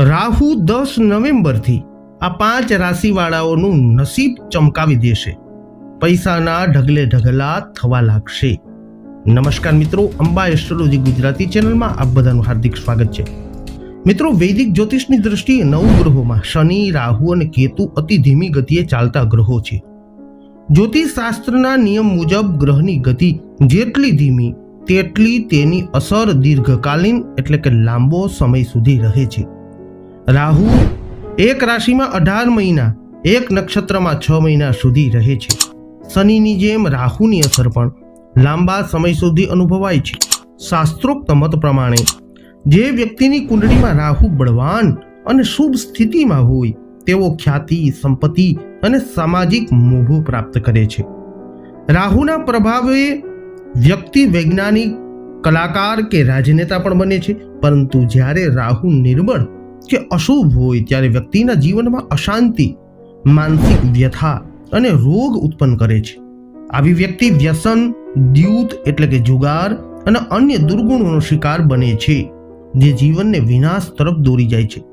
રાહુ દસ નવેમ્બરથી આ પાંચ રાશિવાળાઓનું નસીબ ચમકાવી દેશે. પૈસાના ઢગલે ઢગલા થવા લાગશે. નમસ્કાર મિત્રો અંબા એસ્ટ્રોલોજી ગુજરાતી ચેનલમાં આપ બધાનું હાર્દિક સ્વાગત છે. મિત્રો, વૈદિક જ્યોતિષની દ્રષ્ટિએ નવ ગ્રહોમાં શનિ, રાહુ અને કેતુ અતિ ધીમી ગતિએ ચાલતા ગ્રહો છે. જ્યોતિષ શાસ્ત્રના નિયમ મુજબ ગ્રહની ગતિ જેટલી ધીમી, તેટલી તેની અસર દીર્ઘકાલીન એટલે કે લાંબો સમય સુધી રહે છે. રાહુ, એક રાશિમાં અઢાર મહિના, એક નક્ષત્રમાં છ મહિના સુધી રહે છે. શનિની જેમ રાહુની અસર પણ લાંબા સમય સુધી અનુભવાય છે. શાસ્ત્રોક્ત મત પ્રમાણે, જે વ્યક્તિની કુંડળીમાં રાહુ બળવાન અને શુભ સ્થિતિમાં હોય, તેઓ ખ્યાતિ, સંપત્તિ અને સામાજિક મોભો પ્રાપ્ત કરે છે. રાહુના પ્રભાવે વ્યક્તિ વૈજ્ઞાનિક, કલાકાર કે રાજનેતા પણ બને છે, પરંતુ જ્યારે રાહુ નિર્બળ કે અશુભ હોય ત્યારે વ્યક્તિના જીવનમાં અશાંતિ, માનસિક વ્યથા અને રોગ ઉત્પન્ન કરે છે. આવી વ્યક્તિ વ્યસન, દ્યુત એટલે કે જુગાર અને અન્ય દુર્ગુણોનો શિકાર બને છે, જે જીવનને વિનાશ તરફ દોરી જાય છે.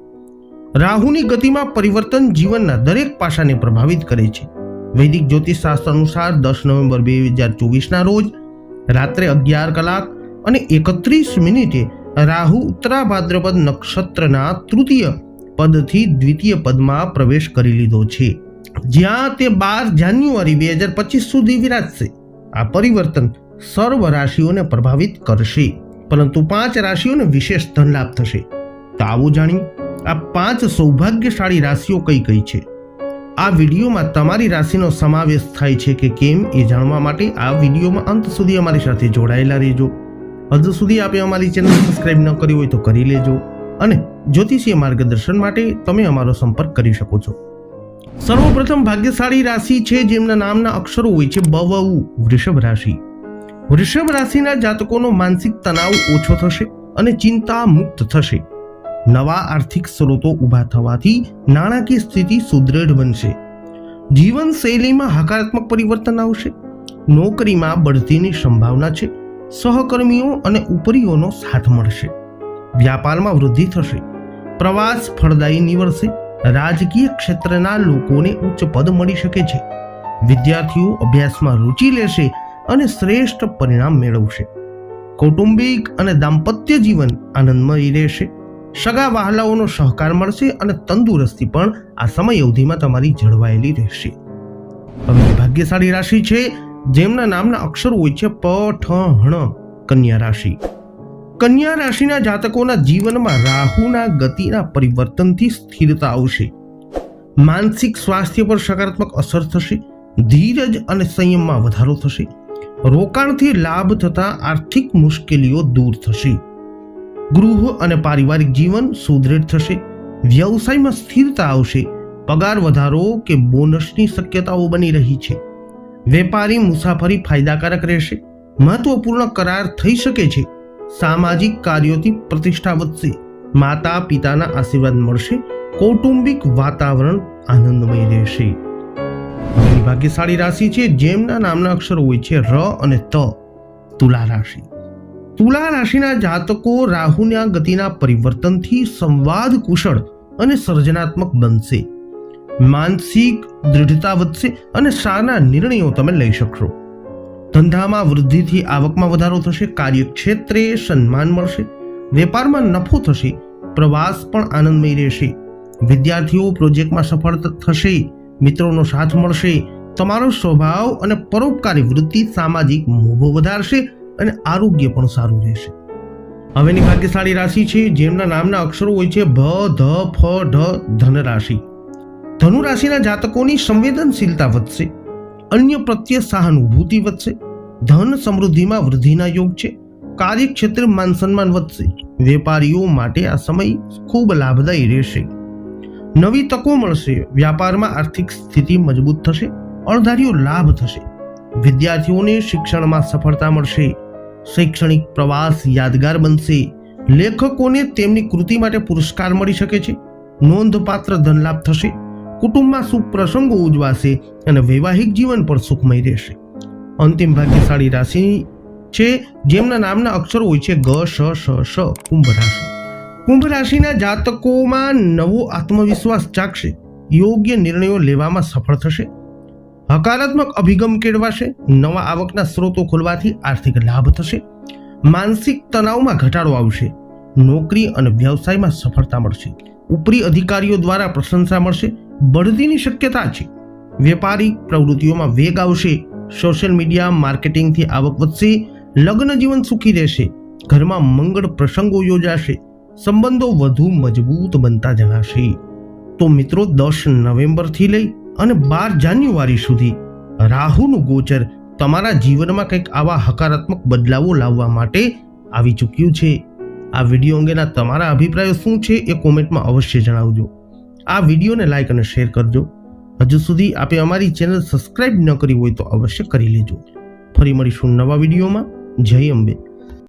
રાહુની ગતિમાં પરિવર્તન જીવનના દરેક પાસાને પ્રભાવિત કરે છે. વૈદિક જ્યોતિષ શાસ્ત્ર અનુસાર દસ નવેમ્બર બે હજાર ચોવીસના રોજ રાત્રે અગિયાર કલાક અને એકત્રીસ મિનિટે રાહુ ઉત્તરા ભાદ્રપદ નક્ષત્રના તૃતીય પદથી દ્વિતીય પદમાં પ્રવેશ કરી લીધો છે. જ્યાં તે બાર જાન્યુઆરી બે હજાર પચીસ સુધી વિરાજશે. આ પરિવર્તન સર્વ રાશિઓને પ્રભાવિત કરશે. પરંતુ પાંચ રાશિઓને વિશેષ ધન લાભ થશે. તો આવું જાણી આ પાંચ સૌભાગ્યશાળી રાશિઓ કઈ કઈ છે? આ વિડીયોમાં તમારી રાશિનો સમાવેશ થાય છે કે કેમ એ જાણવા માટે આ વિડીયોમાં અંત સુધી અમારી સાથે જોડાયેલા રહેજો. હજુ સુધી આપે અમારી ચેનલ સબસ્ક્રાઇબ ન કરી હોય તો કરી લેજો અને જ્યોતિષીય માર્ગદર્શન માટે તમે અમારો સંપર્ક કરી શકો છો. સર્વપ્રથમ ભાગ્યશાળી રાશિ છે જેમના નામના અક્ષરો હોય છે બવઉ વૃષભ રાશિ. વૃષભ રાશિના જાતકોનો માનસિક તણાવ ઓછો થશે અને ચિંતા મુક્ત થશે. નવા આર્થિક સ્ત્રોતો ઊભા થવાથી નાણાકીય સ્થિતિ સુદૃઢ બનશે. જીવનશૈલીમાં હકારાત્મક પરિવર્તન આવશે. નોકરીમાં બઢતીની સંભાવના છે. સહકર્મીઓ અને ઉપરીઓનો સાથ મળશે. વ્યાપારમાં વૃદ્ધિ થશે. પ્રવાસ ફળદાયી નીવડશે. રાજકીય ક્ષેત્રના લોકોને ઉચ્ચ પદ મળી શકે છે. વિદ્યાર્થીઓ અભ્યાસમાં રુચિ લેશે અને શ્રેષ્ઠ પરિણામ મેળવશે. કૌટુંબિક અને દાંપત્ય જીવન આનંદમય રહેશે. સગા વહાલાઓનો સહકાર મળશે અને તંદુરસ્તી પણ આ સમય અવધિમાં તમારી જળવાયેલી રહેશે. હવે ભાગ્યશાળી રાશિ છે. જેમના નામના અક્ષરો હોય છે પ, ઠ હણ કન્યા રાશિ. કન્યા રાશિના જાતકોના જીવનમાં રાહુના ગતિના પરિવર્તનથી સ્થિરતા આવશે. માનસિક સ્વાસ્થ્ય પર સકારાત્મક અસર થશે, ધીરજ અને સંયમમાં વધારો થશે, રોકાણથી લાભ થતા આર્થિક મુશ્કેલીઓ દૂર થશે. ગૃહ અને પારિવારિક જીવન સુદૃઢ થશે, વ્યવસાયમાં સ્થિરતા આવશે, પગાર વધારો કે બોનસની શક્યતાઓ બની રહી છે. વેપારી મુસાફરી ફાયદાકારક રહેશે. મહત્વપૂર્ણ કરાર થઈ શકે છે. સામાજિક કાર્યોથી પ્રતિષ્ઠા વધશે. માતા પિતાના આશીર્વાદ મળશે. કૌટુંબિક વાતાવરણ આનંદમય રહેશે. ભાગ્યશાળી રાશિ છે, જેમના નામના અક્ષરો હોય છે ર અને ત. તુલા રાશિ. તુલા રાશિના જાતકો રાહુના ગતિના પરિવર્તનથી સંવાદ કુશળ અને સર્જનાત્મક બનશે. માનસિક દૃઢતા વધશે અને સારા નિર્ણયો તમે લઈ શકશો. ધંધામાં વૃદ્ધિથી આવકમાં વધારો થશે, કાર્યક્ષેત્રે સન્માન મળશે, વેપારમાં નફો થશે, પ્રવાસ પણ આનંદમય રહેશે. વિદ્યાર્થીઓ પ્રોજેક્ટમાં સફળ થશે, મિત્રોનો સાથ મળશે, તમારો સ્વભાવ અને પરોપકારી વૃત્તિ સામાજિક મોભો વધારશે અને આરોગ્ય પણ સારું રહેશે. હવેની ભાગ્યશાળી રાશિ છે, જેમના નામના અક્ષરો હોય છે ભ ધ, ફ, ઢ, ધન રાશિ. ધનુ રાશિના જાતકોની સંવેદનશીલતા વધશે. અન્ય પ્રત્યે સહાનુભૂતિ વધશે. ધન સમૃદ્ધિમાં વૃદ્ધિના યોગ છે. કાર્યક્ષેત્રે માન સન્માન વધશે. વેપારીઓ માટે આ સમય ખૂબ લાભદાયી રહેશે. નવી તકો મળશે. વ્યાપારમાં આર્થિક સ્થિતિ મજબૂત થશે. અણધાર્યો લાભ થશે. વિદ્યાર્થીઓને શિક્ષણમાં સફળતા મળશે. શૈક્ષણિક પ્રવાસ યાદગાર બનશે. લેખકોને તેમની કૃતિ માટે પુરસ્કાર મળી શકે છે. નોંધપાત્ર ધનલાભ થશે. કુટુંબમાં શુભ પ્રસંગો ઉજવાશે અને વૈવાહિક જીવન પણ સુખમય રહેશે. અંતિમ ભાગ્યશાળી રાશિ છે, જેમના નામના અક્ષરો હોય છે ગ, શ શ શ, કુંભ રાશિ. કુંભ રાશિના જાતકોમાં નવો આત્મવિશ્વાસ જાગશે. યોગ્ય નિર્ણયો લેવામાં સફળ થશે. હકારાત્મક અભિગમ કેળવાશે. નવા આવકના સ્ત્રોતો ખોલવાથી આર્થિક લાભ થશે. માનસિક તણાવમાં ઘટાડો આવશે. નોકરી અને વ્યવસાયમાં સફળતા મળશે. ઉપરી અધિકારીઓ દ્વારા પ્રશંસા મળશે. બઢતીની શક્યતા છે. વેપારી પ્રવૃત્તિઓમાં વેગ આવશે. સોશિયલ મીડિયા માર્કેટિંગથી આવક વધશે. લગ્ન જીવન સુખી રહેશે. ઘરમાં મંગળ પ્રસંગો યોજાશે. સંબંધો વધુ મજબૂત બનતા જણાશે. તો મિત્રો, દસ નવેમ્બરથી લઈ અને બાર જાન્યુઆરી સુધી રાહુનું ગોચર તમારા જીવનમાં કંઈક આવા હકારાત્મક બદલાવો લાવવા માટે આવી ચૂક્યું છે. આ વીડિયો અંગેના તમારા અભિપ્રાયો શું છે એ કોમેન્ટમાં અવશ્ય જણાવજો. આ વિડીયોને લાઇક અને શેર કરજો. હજુ સુધી આપે અમારી ચેનલ સબસ્ક્રાઇબ ન કરી હોય તો અવશ્ય કરી લેજો. ફરી મળીશું નવા વિડીયોમાં. જય અંબે.